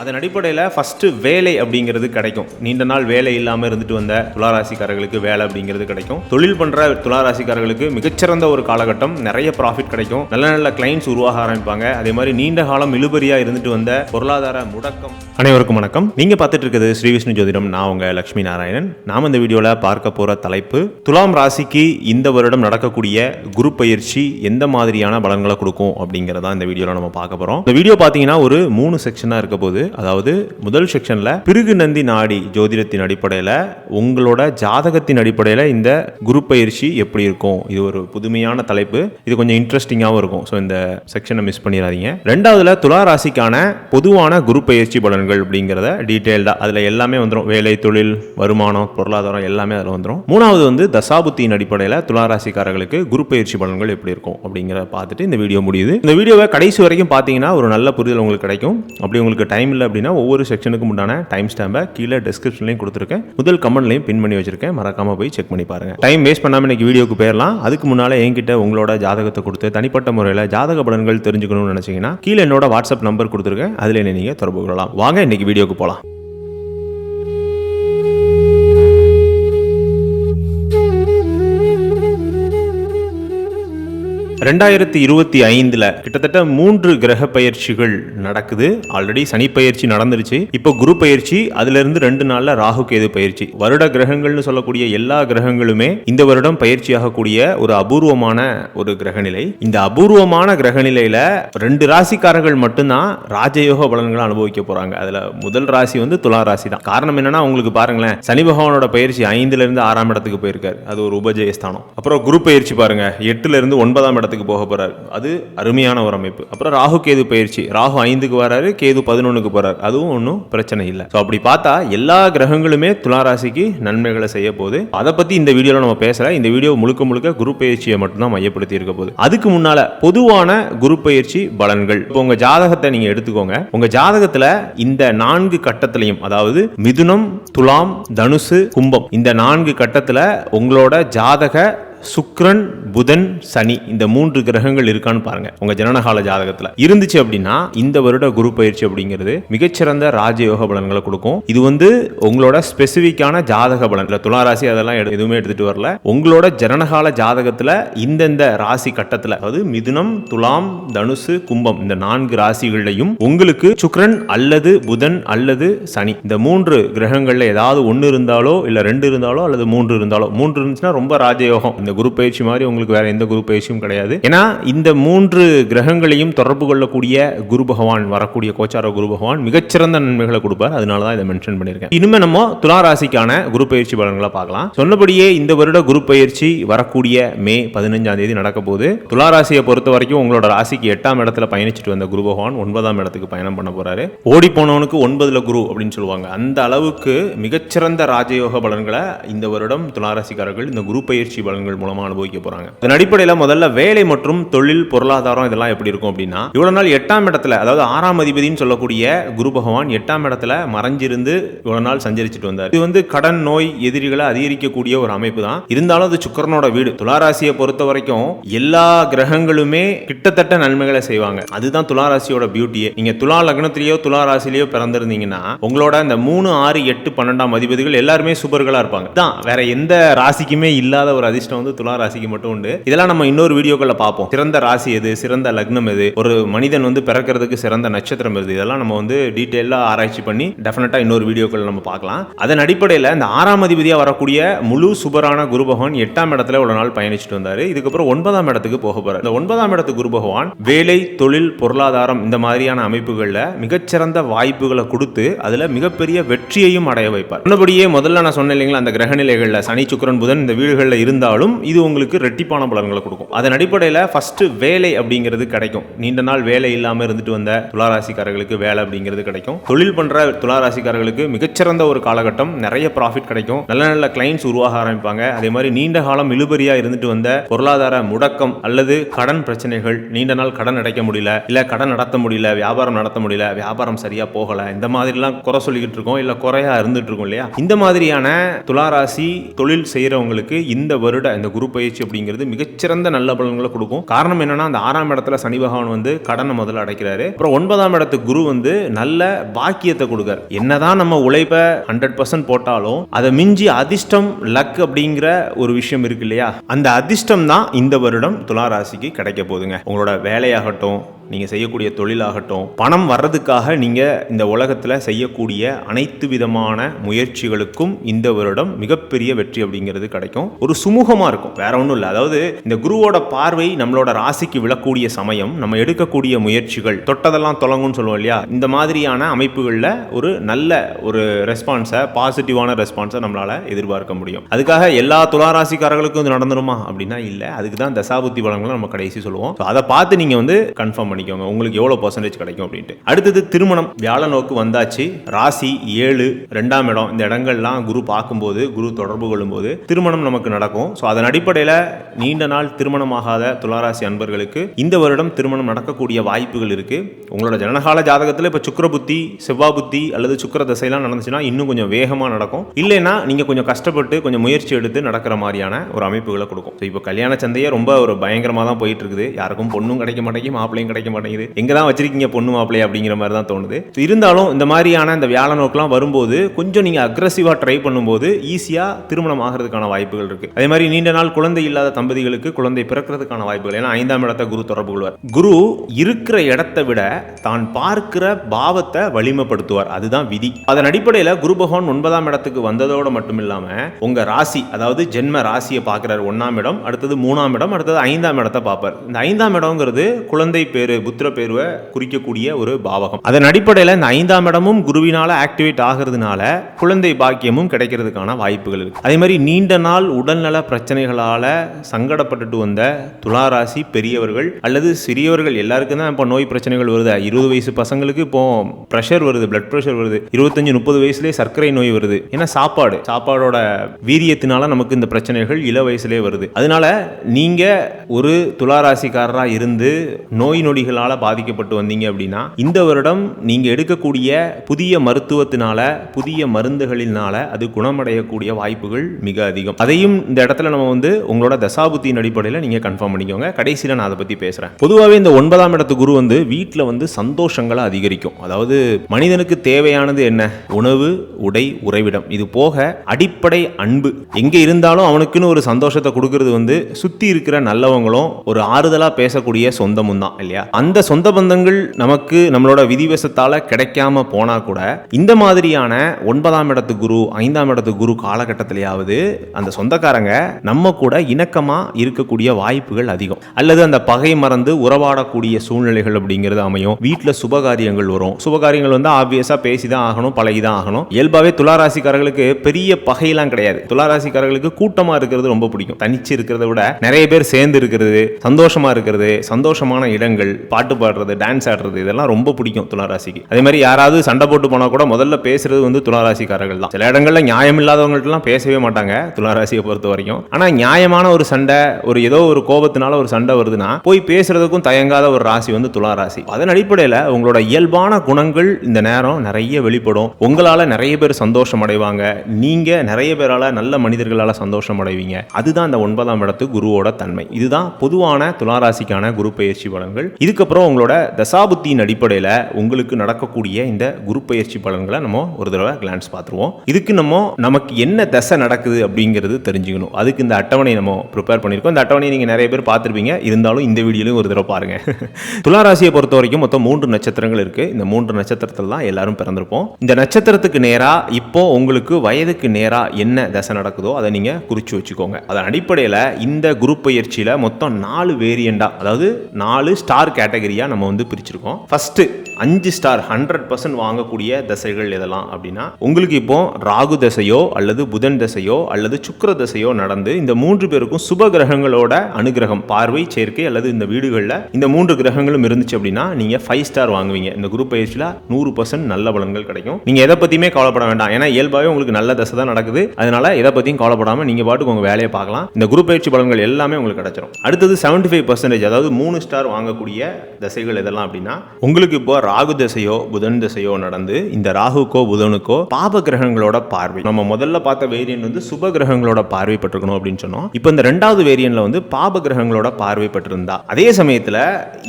அதன் அடிப்படையில் ஃபஸ்ட்டு வேலை அப்படிங்கிறது கிடைக்கும். நீண்ட நாள் வேலை இல்லாமல் இருந்துட்டு வந்த துளாராசிக்காரர்களுக்கு வேலை அப்படிங்கிறது கிடைக்கும். தொழில் பண்ணுற துளாராசிக்காரர்களுக்கு மிகச்சிறந்த ஒரு காலகட்டம். நிறைய ப்ராஃபிட் கிடைக்கும். நல்ல நல்ல கிளைண்ட்ஸ் உருவாக ஆரம்பிப்பாங்க. அதே மாதிரி நீண்ட காலம் இழுபறியாக இருந்துட்டு வந்த பொருளாதார முடக்கம். அனைவருக்கும் வணக்கம். நீங்கள் பார்த்துட்டு இருக்கிறது ஸ்ரீ விஷ்ணு ஜோதிடம். நான் உங்கள் லக்ஷ்மி நாராயணன். நாம் இந்த வீடியோவில் பார்க்க போகிற தலைப்பு துலாம் ராசிக்கு இந்த வருடம் நடக்கக்கூடிய குரு பயிற்சி எந்த மாதிரியான பலன்களை கொடுக்கும் அப்படிங்கிறதா இந்த வீடியோவில் நம்ம பார்க்க போகிறோம் இந்த வீடியோ பார்த்தீங்கன்னா ஒரு மூணு செக்ஷனாக இருக்க போது அதாவது முதல் செக்ஷனில் பிருகு நந்தி நாடி ஜோதிடத்தின் அடிப்படையில் உங்களோட ஜாதகத்தின் அடிப்படையில் இந்த குரு பயிற்சி எப்படி இருக்கும்? இது ஒரு புதுமையான தலைப்பு. இது கொஞ்சம் இன்ட்ரெஸ்டிங்காகவும் இருக்கும். ஸோ இந்த செக்ஷனை மிஸ் பண்ணிடாதீங்க. ரெண்டாவதுல துலா ராசிக்கான பொதுவான குரு பயிற்சி பலன்கள் அப்படிங்கிறத டீட்டெயில்டாக அதில் எல்லாமே வந்துடும் வேலை தொழில் வருமானம் பொருளாதாரம் எல்லாமே அதில் வந்துடும் மூணாவது வந்து தசாபுத்தியின் அடிப்படையில் துலா ராசிக்காரர்களுக்கு குரு பயிற்சி பலன்கள் எப்படி இருக்கும் அப்படிங்கிறத பார்த்துட்டு இந்த வீடியோ முடியுது. இந்த வீடியோவை கடைசி வரைக்கும் பார்த்தீங்கன்னா ஒரு நல்ல புரிதல் உங்களுக்கு கிடைக்கும். அப்படி உங்களுக்கு டைம் இல்லை அப்படின்னா ஒவ்வொரு செக்ஷனுக்கும் உண்டான டைம் ஸ்டாம்பை கீழே டிஸ்கிரிப்ஷன்லையும் கொடுத்துருக்கேன். முதல் கமெண்ட்லையும் பின் பண்ணி வச்சிருக்கேன். மறக்காம போய் செக் பண்ணி பாருங்க. டைம் வேஸ்ட் பண்ணாமல் இன்னைக்கு வீடியோக்கு போயிடலாம். அதுக்கு முன்னால் என்கிட்ட உங்களோட ஜாதகத்தை கொடுத்து தனிப்பட்ட முறையில் ஜாதக பலன்கள் தெரிஞ்சுக்கணும்னு நினைச்சீங்கன்னா கீழே என்னோட வாட்ஸ்அப் நம்பர் கொடுத்துருக்கேன். அதில் நீங்கள் தொடர்பு கொள்ளலாம். வாங்க இன்னைக்கு வீடியோக்கு போகலாம் ரெண்டாயிரத்தி இருபத்தி ஐந்துல கிட்டத்தட்ட மூன்று கிரக பயிற்சிகள் நடக்குது. ஆல்ரெடி சனி பயிற்சி நடந்துருச்சு. இப்போ குரு பயிற்சி அதுல இருந்து ரெண்டு நாள்ல ராகு கேது பயிற்சி. வருட கிரகங்கள்னு சொல்லக்கூடிய எல்லா கிரகங்களுமே இந்த வருடம் பயிற்சியாகக்கூடிய ஒரு அபூர்வமான ஒரு கிரகநிலை. இந்த அபூர்வமான கிரகநிலையில ரெண்டு ராசிக்காரர்கள் மட்டும்தான் ராஜயோக பலன்களை அனுபவிக்க போறாங்க. அதுல முதல் ராசி வந்து துலா ராசி தான் காரணம் என்னன்னா உங்களுக்கு பாருங்களேன் சனி பகவானோட பயிற்சி ஐந்துல இருந்து ஆறாம் இடத்துக்கு போயிருக்காரு. அது ஒரு உபஜயஸ்தானம். அப்புறம் குரு பயிற்சி பாருங்க எட்டுல இருந்து ஒன்பதாம் இடத்துக்கு போக போறாரு. அது அருமையான ஒரு அமைப்பு. அப்புறம் ராகு கேது பயிற்சி. ராகு ஐந்துக்கு வராரு கேது பதினொன்னுக்கு போகிறார் அதுவும் ஒன்றும் பிரச்சனை இல்லை. ஸோ அப்படி பார்த்தா எல்லா கிரகங்களுமே துலா ராசிக்கு நன்மைகளை செய்ய போகுது. அதை பற்றி இந்த வீடியோவில் நம்ம பேசல. இந்த வீடியோ முழுக்க முழுக்க குரு பயிற்சியை மட்டும்தான் மையப்படுத்தி இருக்க போகுது. அதுக்கு முன்னால பொதுவான குரு பயிற்சி பலன்கள். இப்போ உங்க ஜாதகத்தை நீங்கள் எடுத்துக்கோங்க. உங்க ஜாதகத்தில் இந்த நான்கு கட்டத்திலையும் அதாவது மிதுனம் துலாம் தனுசு கும்பம் இந்த நான்கு கட்டத்தில் உங்களோட ஜாதக சுக்ரன் புதன் சனி இந்த மூன்று கிரகங்கள் இருக்கான்னு பாருங்க. உங்க ஜனனகால ஜாதகத்துல. இருந்துச்சு அப்படின்னா இந்த வருட குரு பயிற்சி அப்படிங்கிறது மிகச்சிறந்த ராஜயோக பலன்களை கொடுக்கும். இது வந்து உங்களோட ஸ்பெசிபிக்கான ஜாதக பலன். துலா துளாராசி அதெல்லாம் எடு- எதுவுமே எடுத்துட்டு வரல. உங்களோட ஜனனகால ஜாதகத்துல இந்தந்த ராசி கட்டத்துல அதாவது மிதுனம் துலாம் தனுசு கும்பம் இந்த நான்கு ராசிகள்லையும் உங்களுக்கு சுக்ரன் அல்லது புதன் அல்லது சனி இந்த மூன்று கிரகங்கள்ல ஏதாவது ஒன்று இருந்தாலோ இல்ல ரெண்டு இருந்தாலோ அல்லது மூன்று இருந்தாலோ மூன்று இருந்துச்சுன்னா ரொம்ப ராஜயோகம். இந்த குரு பயிற்சி மாதிரி உங்களுக்கு வேற எந்த குரு பயிற்சியும் கிடையாது. ஏன்னா இந்த மூன்று கிரகங்களையும் தொடர்பு கொள்ளக்கூடிய குரு பகவான் வரக்கூடிய கோச்சார குரு பகவான் மிகச்சிறந்த நன்மைகளை கொடுப்பார். அதனால தான் இதை மென்ஷன் பண்ணியிருக்கேன். இனிமே நம்ம துலா ராசிக்கான குரு பயிற்சி பலன்களை பார்க்கலாம். சொன்னபடியே இந்த வருட குரு பயிற்சி வரக்கூடிய மே பதினஞ்சாம் தேதி நடக்க போது துலா ராசியை பொறுத்த வரைக்கும் உங்களோட ராசிக்கு எட்டாம் இடத்துல பயணிச்சுட்டு வந்த குரு பகவான் ஒன்பதாம் இடத்துக்கு பயணம் பண்ண போறாரு. ஓடி போனவனுக்கு ஒன்பதுல குரு அப்படின்னு சொல்லுவாங்க. அந்த அளவுக்கு மிகச்சிறந்த ராஜயோக பலன்களை இந்த வருடம் துளாராசிக்காரர்கள் இந்த குரு பயிற்சி பலன்கள் மூலமாக அனுபவிக்க போறாங்க. அதன் அடிப்படையில் முதல்ல வேலை மற்றும் தொழில் பொருளாதாரம் இதெல்லாம் எப்படி இருக்கும் அப்படின்னா இவ்வளவு நாள் எட்டாம் இடத்துல அதாவது ஆறாம் அதிபதினு சொல்லக்கூடிய குரு பகவான் எட்டாம் இடத்துல மறைஞ்சிருந்து இவ்வளோ நாள் சஞ்சரிச்சுட்டு வந்தார். இது வந்து கடன் நோய் எதிரிகளை அதிகரிக்கக்கூடிய ஒரு அமைப்பு தான். இருந்தாலும் அது சுக்கரனோட வீடு. துளாராசியை பொறுத்த வரைக்கும் எல்லா கிரகங்களுமே கிட்டத்தட்ட நன்மைகளை செய்வாங்க. அதுதான் துளாராசியோட பியூட்டியே நீங்க துலா லக்னத்திலேயோ துலா ராசிலேயோ பிறந்திருந்தீங்கன்னா உங்களோட இந்த மூணு ஆறு எட்டு பன்னெண்டாம் அதிபதிகள் எல்லாருமே சூப்பர்களா இருப்பாங்க. தான் வேற எந்த ராசிக்குமே இல்லாத ஒரு அதிர்ஷ்டம் வந்து துலா ராசிக்கு மட்டும் உண்டு. இதெல்லாம் நம்ம இன்னொரு வீடியோக்களை பார்ப்போம். சிறந்த ராசி எது? சிறந்த லக்னம் எது? ஒரு மனிதன் வந்து பிறக்கிறதுக்கு சிறந்த நட்சத்திரம் எது? இதெல்லாம் நம்ம வந்து டீட்டெயிலாக ஆராய்ச்சி பண்ணி டெஃபினட்டாக இன்னொரு வீடியோக்கள் நம்ம பார்க்கலாம். அதன் அடிப்படையில் இந்த ஆறாம் அதிபதியாக வரக்கூடிய முழு சுபரான குரு பகவான் எட்டாம் இடத்துல ஒரு நாள் பயணிச்சுட்டு வந்தார். இதுக்கப்புறம் ஒன்பதாம் இடத்துக்கு போக போகிறார் இந்த ஒன்பதாம் இடத்து குரு பகவான் வேலை தொழில் பொருளாதாரம் இந்த மாதிரியான அமைப்புகளில் மிகச்சிறந்த வாய்ப்புகளை கொடுத்து அதில் மிகப்பெரிய வெற்றியையும் அடைய வைப்பார். சொன்னபடியே முதல்ல நான் சொன்னேன் இல்லைங்களா அந்த கிரகநிலைகள்ல சனி சுக்கிரன் புதன் இந்த வீடுகளில் இருந்தாலும் இது உங்களுக்கு ரெட்டிப்பான பலன்களை கொடுக்கும். அதன் அடிப்படையில் ஃபஸ்ட்டு வேலை அப்படிங்கிறது கிடைக்கும். நீண்ட நாள் வேலை இல்லாமல் இருந்துட்டு வந்த துளாராசிக்காரர்களுக்கு வேலை அப்படிங்கிறது கிடைக்கும். தொழில் பண்ற துளாராசிக்காரர்களுக்கு மிகச்சிறந்த ஒரு காலகட்டம். நிறைய ப்ராஃபிட் கிடைக்கும். நல்ல நல்ல கிளைண்ட்ஸ் உருவாக ஆரம்பிப்பாங்க. அதே மாதிரி நீண்ட காலம் இழுபறியாக இருந்துட்டு வந்த பொருளாதார முடக்கம் அல்லது கடன் பிரச்சனைகள் நீண்ட நாள் கடன் அடைக்க முடியல இல்ல கடன் நடத்த முடியல வியாபாரம் நடத்த முடியல வியாபாரம் சரியா போகல இந்த மாதிரிலாம் குறை சொல்லிக்கிட்டு இருக்கோம் இல்லை குறையா இருந்துட்டு இருக்கோம் இல்லையா? இந்த மாதிரியான துளாராசி தொழில் செய்யறவங்களுக்கு இந்த வருட இந்த குரு பயிற்சி அப்படிங்கிறது மிகச்சிறந்த நல்ல பலன்களை கொடுக்கும். காரணம் என்னன்னா அந்த ஆறாம் இடத்துல சனி பகவான் வந்து கடனை முதல்ல அடைக்கிறாரு. அப்புறம் ஒன்பதாம் இடத்து குரு வந்து நல்ல பாக்கியத்தை கொடுக்காரு. என்னதான் நம்ம உழைப்ப ஹண்ட்ரட் பர்சன்ட் போட்டாலும் அதை மிஞ்சி அதிர்ஷ்டம் லக் அப்படிங்கிற ஒரு விஷயம் இருக்கு இல்லையா? அந்த அதிர்ஷ்டம் தான் இந்த வருடம் துலா ராசிக்கு கிடைக்க போகுதுங்க. உங்களோட வேலையாகட்டும் நீங்கள் செய்யக்கூடிய தொழிலாகட்டும் பணம் வர்றதுக்காக நீங்கள் இந்த உலகத்தில் செய்யக்கூடிய அனைத்து விதமான முயற்சிகளுக்கும் இந்த வருடம் மிகப்பெரிய வெற்றி அப்படிங்கிறது கிடைக்கும். ஒரு சுமூகமாக இருக்கும். வேற ஒன்றும் இல்லை. அதாவது இந்த குருவோட பார்வை நம்மளோட ராசிக்கு விழக்கூடிய சமயம் நம்ம எடுக்கக்கூடிய முயற்சிகள் தொட்டதெல்லாம் தொடங்கும்னு சொல்லுவோம் இல்லையா? இந்த மாதிரியான அமைப்புகளில் ஒரு நல்ல ஒரு ரெஸ்பான்ஸை பாசிட்டிவான ரெஸ்பான்ஸை நம்மளால் எதிர்பார்க்க முடியும். அதுக்காக எல்லா துளாராசிக்காரர்களுக்கும் இது நடந்துருமா அப்படின்னா இல்லை. அதுக்கு தான் தசாபுத்தி வளங்களை நம்ம கடைசி சொல்லுவோம். அதை பார்த்து நீங்கள் வந்து கன்ஃபார்ம் பண்ணிக்கோங்க உங்களுக்கு எவ்வளோ பர்சன்டேஜ் கிடைக்கும் அப்படின்ட்டு. அடுத்தது திருமணம். வியாழ நோக்கு வந்தாச்சு. ராசி ஏழு ரெண்டாம் இடம். இந்த இடங்கள்லாம் குரு பார்க்கும்போது குரு தொடர்பு கொள்ளும்போது திருமணம் நமக்கு நடக்கும். ஸோ அதன் அடிப்படையில் நீண்ட நாள் திருமணமாகாத துளாராசி அன்பர்களுக்கு இந்த வருடம் திருமணம் நடக்கக்கூடிய வாய்ப்புகள் இருக்கு. உங்களோட ஜனகால ஜாதகத்தில் இப்போ சுக்கர புத்தி செவ்வாய் புத்தி அல்லது சுக்கர தசையெல்லாம் நடந்துச்சுன்னா இன்னும் கொஞ்சம் வேகமாக நடக்கும். இல்லைன்னா நீங்கள் கொஞ்சம் கஷ்டப்பட்டு கொஞ்சம் முயற்சி எடுத்து நடக்கிற மாதிரியான ஒரு அமைப்புகளை கொடுக்கும். ஸோ இப்போ கல்யாண சந்தையே ரொம்ப ஒரு பயங்கரமாக தான் போயிட்டு இருக்குது. யாருக்கும் பொண்ணும் கிடைக்க மாட்டேங்குது மாப்பிளையும் கிடைக்க மாட்டேங்குது. எங்கே தான் வச்சிருக்கீங்க பொண்ணு மாப்பிள்ளை அப்படிங்கிற மாதிரி தான் தோணுது. இருந்தாலும் இந்த மாதிரியான இந்த வியாழ நோக்கெல்லாம் வரும்போது கொஞ்சம் நீங்கள் அக்ரஸிவாக ட்ரை பண்ணும்போது ஈஸியாக திருமணம் ஆகிறதுக்கான வாய்ப்புகள் இருக்கு. அதே மாதிரி நீண்ட நாள் குழந்தை இல்லாத தம்பதிகளுக்கு குழந்தை பிறக்கிறதுக்கான வாய்ப்புகள். ஏன்னா ஐந்தாம் இடத்தை குரு தொடர்பு கொள்வார். குரு இருக்கிற இடத்தை விட தான் பார்க்கிற பாவத்தை வலிமைப்படுத்துவார். அதுதான் விதி. அதன் அடிப்படையில் குரு பகவான் ஒன்பதாம் இடத்துக்கு வந்ததோட மட்டும் இல்லாமல் உங்க ராசி அதாவது ஜென்ம ராசியை பார்க்கிறார் ஒன்னாம் இடம் அடுத்தது மூணாம் இடம் அடுத்தது ஐந்தாம் இடத்தை பார்ப்பார். இந்த ஐந்தாம் இடம்ங்கிறது குழந்தை பேரு புத்திர பேருவை குறிக்கக்கூடிய ஒரு பாவகம். அதன் அடிப்படையில் இந்த ஐந்தாம் இடமும் குருவினால் ஆக்டிவேட் ஆகிறதுனால குழந்தை பாக்கியமும் கிடைக்கிறதுக்கான வாய்ப்புகள் இருக்கு. அதே மாதிரி நீண்ட நாள் உடல்நல பிரச்சனைகளால சங்கடப்பட்டுட்டு வந்த துளாராசி பெரியவர்கள் அல்லது சிறியவர்கள் எல்லாருக்கும் தான் இப்போ நோய் பிரச்சனைகள் வருது? இருபது வயசு பசங்களுக்கு இப்போ ப்ரெஷர் வருது பிளட் ப்ரெஷர் வருது. இருபத்தஞ்சு முப்பது வயசுலேயே சர்க்கரை நோய் வருது. ஏன்னா சாப்பாடு சாப்பாடோட வீரியத்தினால நமக்கு இந்த பிரச்சனைகள் இள வயசுலேயே வருது. அதனால நீங்க ஒரு துளாராசிக்காரராக இருந்து நோய் நொடி நோய்களால் பாதிக்கப்பட்டு வந்தீங்க அப்படின்னா இந்த வருடம் நீங்கள் எடுக்கக்கூடிய புதிய மருத்துவத்தினால புதிய மருந்துகளினால அது குணமடையக்கூடிய வாய்ப்புகள் மிக அதிகம். அதையும் இந்த இடத்துல நம்ம வந்து உங்களோட தசாபுத்தியின் அடிப்படையில் நீங்க கன்ஃபார்ம் பண்ணிக்கோங்க. கடைசியில் நான் அதை பற்றி பேசுகிறேன் பொதுவாகவே இந்த ஒன்பதாம் இடத்து குரு வந்து வீட்டில் வந்து சந்தோஷங்களை அதிகரிக்கும். அதாவது மனிதனுக்கு தேவையானது என்ன? உணவு உடை உறைவிடம். இது போக அடிப்படை அன்பு. எங்கே இருந்தாலும் அவனுக்குன்னு ஒரு சந்தோஷத்தை கொடுக்கறது வந்து சுற்றி இருக்கிற நல்லவங்களும் ஒரு ஆறுதலாக பேசக்கூடிய சொந்தமும் தான் இல்லையா? அந்த சொந்த பந்தங்கள் நமக்கு நம்மளோட விதிவசத்தால் கிடைக்காம போனால் கூட இந்த மாதிரியான ஒன்பதாம் இடத்து குரு ஐந்தாம் இடத்து குரு காலகட்டத்திலேயாவது அந்த சொந்தக்காரங்க நம்ம கூட இணக்கமாக இருக்கக்கூடிய வாய்ப்புகள் அதிகம். அல்லது அந்த பகை மறந்து உறவாடக்கூடிய சூழ்நிலைகள் அப்படிங்கிறது அமையும். வீட்டில் சுபகாரியங்கள் வரும். சுபகாரியங்கள் வந்து ஆப்வியஸாக பேசி தான் ஆகணும் பழகி தான் ஆகணும். இயல்பாகவே துளாராசிக்காரர்களுக்கு பெரிய பகையெல்லாம் கிடையாது. துளாராசிக்காரர்களுக்கு கூட்டமாக இருக்கிறது ரொம்ப பிடிக்கும். தனிச்சு இருக்கிறத விட நிறைய பேர் சேர்ந்து இருக்கிறது சந்தோஷமாக இருக்கிறது சந்தோஷமான இடங்கள் பாட்டு பாடுறது டான்ஸ் ஆடுறது இதெல்லாம் ரொம்ப பிடிக்கும் துளாராசிக்கு. அதே மாதிரி யாராவது சண்டை போட்டு போனா கூட முதல்ல பேசுறது வந்து துளாராசிக்காரர்கள் தான். சில இடங்கள்ல நியாயம் இல்லாதவங்கள்ட்டலாம் பேசவே மாட்டாங்க துளாராசியை பொறுத்த வரைக்கும். ஆனா நியாயமான ஒரு சண்டை ஒரு ஏதோ ஒரு கோபத்தினால ஒரு சண்டை வருதுன்னா போய் பேசுறதுக்கும் தயங்காத ஒரு ராசி வந்து துளாராசி. அதன் அடிப்படையில் உங்களோட இயல்பான குணங்கள் இந்த நேரம் நிறைய வெளிப்படும். உங்களால நிறைய பேர் சந்தோஷம் அடைவாங்க. நீங்க நிறைய பேரால நல்ல மனிதர்களால சந்தோஷம் அடைவீங்க. அதுதான் இந்த ஒன்பதாம் இடத்து குருவோட தன்மை. இதுதான் பொதுவான துளாராசிக்கான குரு பயிற்சி பலன்கள். இதுக்கப்புறம் உங்களோட தசாபுத்தியின் அடிப்படையில் உங்களுக்கு நடக்கக்கூடிய இந்த குரு பயிற்சி பலன்களை நம்ம ஒரு தடவை கிளான்ஸ் பார்த்துருவோம். இதுக்கு நம்ம நமக்கு என்ன தசை நடக்குது அப்படிங்கிறது தெரிஞ்சுக்கணும். அதுக்கு இந்த அட்டவணை நம்ம ப்ரிப்பேர் பண்ணியிருக்கோம். இந்த அட்டவணையை நீங்கள் நிறைய பேர் பார்த்துருப்பீங்க. இருந்தாலும் இந்த வீடியோலையும் ஒரு தடவை பாருங்கள் துளாராசியை பொறுத்த வரைக்கும் மொத்தம் மூன்று நட்சத்திரங்கள் இருக்குது இந்த மூன்று நட்சத்திரத்தில் தான் எல்லாரும் பிறந்திருப்போம். இந்த நட்சத்திரத்துக்கு நேராக இப்போ உங்களுக்கு வயதுக்கு நேராக என்ன தசை நடக்குதோ அதை நீங்கள் குறித்து வச்சுக்கோங்க. அதன் அடிப்படையில் இந்த குரூப் பயிற்சியில் மொத்தம் நாலு வேரியண்டாக அதாவது நாலு ஸ்டார் கேட்டகரியாக நம்ம வந்து பிரிச்சிருக்கோம். ஃபஸ்ட்டு அஞ்சு ஸ்டார் ஹண்ட்ரட் பர்சன்ட் வாங்கக்கூடிய தசைகள் எதெல்லாம் அப்படின்னா உங்களுக்கு இப்போ ராகு தசையோ அல்லது புதன் தசையோ அல்லது சுக்கர தசையோ நடந்து இந்த மூன்று பேருக்கும் சுப கிரகங்களோட அனுகிரகம் பார்வை சேர்க்கை அல்லது இந்த வீடுகளில் இந்த மூன்று கிரகங்களும் இருந்துச்சு அப்படின்னா நீங்க ஃபைவ் ஸ்டார் வாங்குவீங்க. இந்த குரூப் பயிற்சியில் நூறு பர்சன்ட் நல்ல பலன்கள் கிடைக்கும். நீங்க எதை பத்தியுமே கவலைப்பட வேண்டாம். ஏன்னா இயல்பாகவே உங்களுக்கு நல்ல தசை தான் நடக்குது. அதனால எதை பத்தியும் கவலைப்படாம நீங்க பாட்டுக்கு உங்க வேலையை பார்க்கலாம். இந்த குரூப் பயிற்சி பலன்கள் எல்லாமே உங்களுக்கு கிடைச்சிடும் அடுத்தது செவன்டி ஃபைவ் பர்சன்டேஜ் அதாவது மூணு ஸ்டார் வாங்கக்கூடிய தசைகள் எதெல்லாம் அப்படின்னா உங்களுக்கு இப்போ ராகு தசையோ புதன் திசையோ நடந்து இந்த ராகுக்கோ புதனுக்கோ பாப கிரகங்களோட பார்வை. நம்ம முதல்ல பார்த்த வேரியன்ட் வந்து சுப கிரகங்களோட பார்வை பட்டிருக்கணும் அப்படின்னு சொன்னோம். இப்போ இந்த ரெண்டாவது வேரியன்ட்ல வந்து பாப கிரகங்களோட பார்வை பட்டிருந்தா அதே சமயத்துல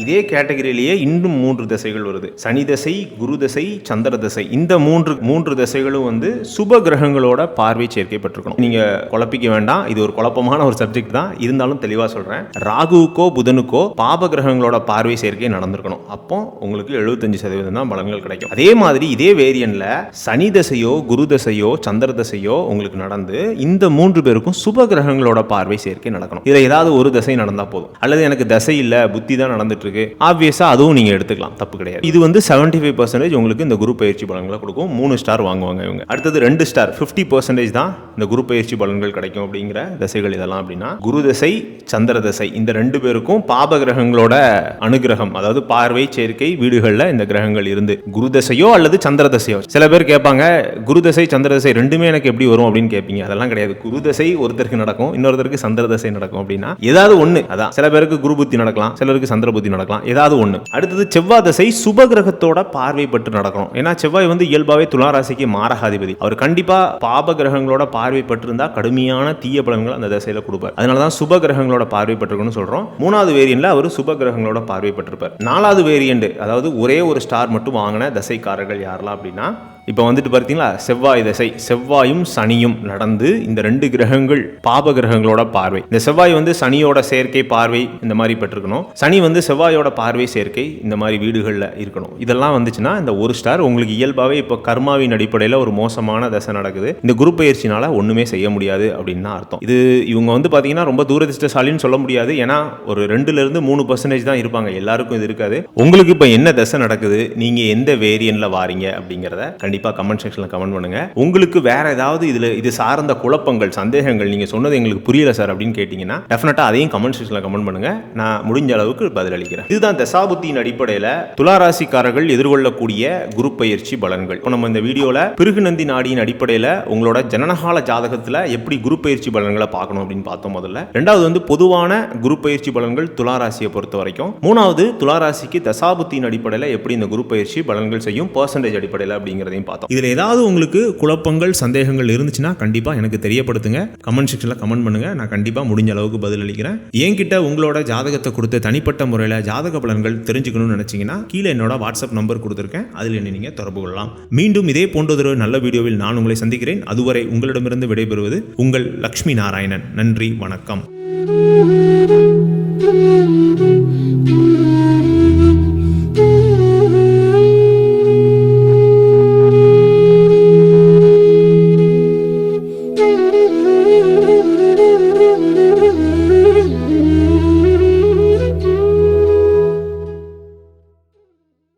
இதே கேட்டகரியிலேயே இன்னும் மூன்று திசைகள் வருது. சனி தசை குரு தசை சந்திர தசை. இந்த மூன்று மூன்று திசைகளும் வந்து சுப கிரகங்களோட பார்வை சேர்க்கை பெற்றிருக்கணும் நீங்க குழப்பிக்க வேண்டாம். இது ஒரு குழப்பமான ஒரு சப்ஜெக்ட் தான். இருந்தாலும் தெளிவா சொல்றேன். ராகுவுக்கோ புதனுக்கோ பாப கிரகங்களோட பார்வை சேர்க்கை நடந்திருக்கணும். அப்போ உங்களுக்கு எழுபத்தி எழுபத்தஞ்சு சதவீதம் தான் பலன்கள் கிடைக்கும். அதே மாதிரி இதே வேரியன்ல சனி தசையோ குரு தசையோ சந்திர தசையோ உங்களுக்கு நடந்து இந்த மூன்று பேருக்கும் சுப கிரகங்களோட பார்வை சேர்க்கை நடக்கணும். இதுல ஏதாவது ஒரு தசை நடந்தா போதும். அல்லது எனக்கு தசை இல்ல புத்தி தான் நடந்துட்டு இருக்கு ஆப்வியஸா அதுவும் நீங்க எடுத்துக்கலாம். தப்பு கிடையாது. இது வந்து 75% ஃபைவ் பர்சன்டேஜ் உங்களுக்கு இந்த குரு பயிற்சி பலன்களை கொடுக்கும். மூணு ஸ்டார் வாங்குவாங்க இவங்க. அடுத்தது ரெண்டு ஸ்டார் 50% பர்சன்டேஜ் தான் இந்த குரு பயிற்சி பலன்கள் கிடைக்கும் அப்படிங்கிற தசைகள் இதெல்லாம் அப்படின்னா குரு தசை சந்திர தசை இந்த ரெண்டு பேருக்கும் பாப கிரகங்களோட அனுகிரகம் அதாவது பார்வை சேர்க்கை வீடுகளில் இந்த கிரகங்கள் இருந்து. குரு தசையோ அல்லது சந்திர தசையோ? சில பேர் கேட்பாங்க குரு தசை சந்திர தசை ரெண்டுமே எனக்கு எப்படி வரும் அப்படின்னு கேட்பீங்க. அதெல்லாம் கிடையாது. குரு தசை ஒருத்தருக்கு நடக்கும் இன்னொருத்தருக்கு சந்திர தசை நடக்கும் அப்படின்னா ஏதாவது ஒண்ணு. அதான். சில பேருக்கு குரு புத்தி நடக்கலாம் சிலருக்கு சந்திர புத்தி நடக்கலாம் ஏதாவது ஒண்ணு. அடுத்தது செவ்வாய் தசை சுப கிரகத்தோட பார்வை பட்டு நடக்கணும். ஏன்னா செவ்வாய் வந்து இயல்பாவே துளாராசிக்கு மாரகாதிபதி. அவர் கண்டிப்பா பாப கிரகங்களோட பார்வை பட்டிருந்தா கடுமையான தீய பலன்கள் அந்த தசையில கொடுப்பார். அதனால தான் சுப கிரகங்களோட பார்வை பட்டிருக்குன்னு சொல்றோம். மூணாவது வேரியன்ட்ல அவர் சுப கிரகங்களோட பார்வை பட்டிருப்பார் நாலாவது வேரியன்ட் அதாவது ஒரே ஒரு ஸ்டார் மட்டும் வாங்கின தசைக்காரர்கள் யாரெல்லாம் அப்படின்னா இப்போ வந்துட்டு பார்த்தீங்களா செவ்வாய் தசை. செவ்வாயும் சனியும் நடந்து இந்த ரெண்டு கிரகங்கள் பாப கிரகங்களோட பார்வை. இந்த செவ்வாய் வந்து சனியோட சேர்க்கை பார்வை இந்த மாதிரி பெற்றிருக்கணும். சனி வந்து செவ்வாயோட பார்வை சேர்க்கை இந்த மாதிரி வீடுகளில் இருக்கணும். இதெல்லாம் வந்துச்சுன்னா இந்த ஒரு ஸ்டார் உங்களுக்கு இயல்பாகவே இப்போ கர்மாவின் அடிப்படையில் ஒரு மோசமான தசை நடக்குது. இந்த குரு பயிற்சினால ஒன்றுமே செய்ய முடியாது அப்படின்னு அர்த்தம். இது இவங்க வந்து பார்த்தீங்கன்னா ரொம்ப தூரதிஷ்டசாலின்னு சொல்ல முடியாது. ஏன்னா ஒரு ரெண்டுல இருந்து மூணு பர்சன்டேஜ் தான் இருப்பாங்க. எல்லாருக்கும் இது இருக்காது. உங்களுக்கு இப்போ என்ன தசை நடக்குது? நீங்க எந்த வேரியன்ட்ல வாரீங்க அப்படிங்கிறத கண்டிப்பாக கமெண்ட் செக்ஷனில் கமெண்ட் பண்ணுங்க. உங்களுக்கு வேறு ஏதாவது இதில் இது சார்ந்த குழப்பங்கள் சந்தேகங்கள் நீங்கள் சொன்னது எங்களுக்கு புரியல சார் அப்படின்னு கேட்டிங்கன்னா டெஃபினட்டாக அதையும் கமெண்ட் செக்ஷனில் கமெண்ட் பண்ணுங்கள் நான் முடிஞ்ச அளவுக்கு பதிலளிக்கிறேன் இதுதான் தசாபுத்தியின் அடிப்படையில் துளாராசிக்காரர்கள் எதிர்கொள்ளக்கூடிய குரு பயிற்சி பலன்கள். இப்போ நம்ம இந்த வீடியோவில் பிருகுநந்தி நாடியின் அடிப்படையில் உங்களோட ஜனனகால ஜாதகத்தில் எப்படி குரு பயிற்சி பலன்களை பார்க்கணும் அப்படின்னு பார்த்தோம் முதல்ல. ரெண்டாவது வந்து பொதுவான குரு பயிற்சி பலன்கள் துளாராசியை பொறுத்த வரைக்கும். மூணாவது துளாராசிக்கு தசாபுத்தியின் அடிப்படையில் எப்படி இந்த குரு பயிற்சி பலன்கள் செய்யும் பர்சன்டேஜ் அடிப்படையில் அப்படிங்கிறதையும் பார்த்தோம். இதில் ஏதாவது உங்களுக்கு குழப்பங்கள் சந்தேகங்கள் இருந்துச்சுன்னா கண்டிப்பாக எனக்கு தெரியப்படுத்துங்க. கமெண்ட் செக்ஷனில் கமெண்ட் பண்ணுங்க. நான் கண்டிப்பாக முடிஞ்ச அளவுக்கு பதிலளிக்கிறேன் என்கிட்ட உங்களோட ஜாதகத்தை கொடுத்து தனிப்பட்ட முறையில் ஜாதக பலன்கள் தெரிஞ்சுக்கணும்னு நினைச்சீங்கன்னா கீழே என்னோட வாட்ஸ்அப் நம்பர் கொடுத்துருக்கேன். அதில் என்ன நீங்கள் தொடர்பு கொள்ளலாம். மீண்டும் இதே போன்றதொரு நல்ல வீடியோவில் நான் உங்களை சந்திக்கிறேன். அதுவரை உங்களிடமிருந்து விடைபெறுவது உங்கள் லக்ஷ்மி நாராயணன். நன்றி வணக்கம். Thank you.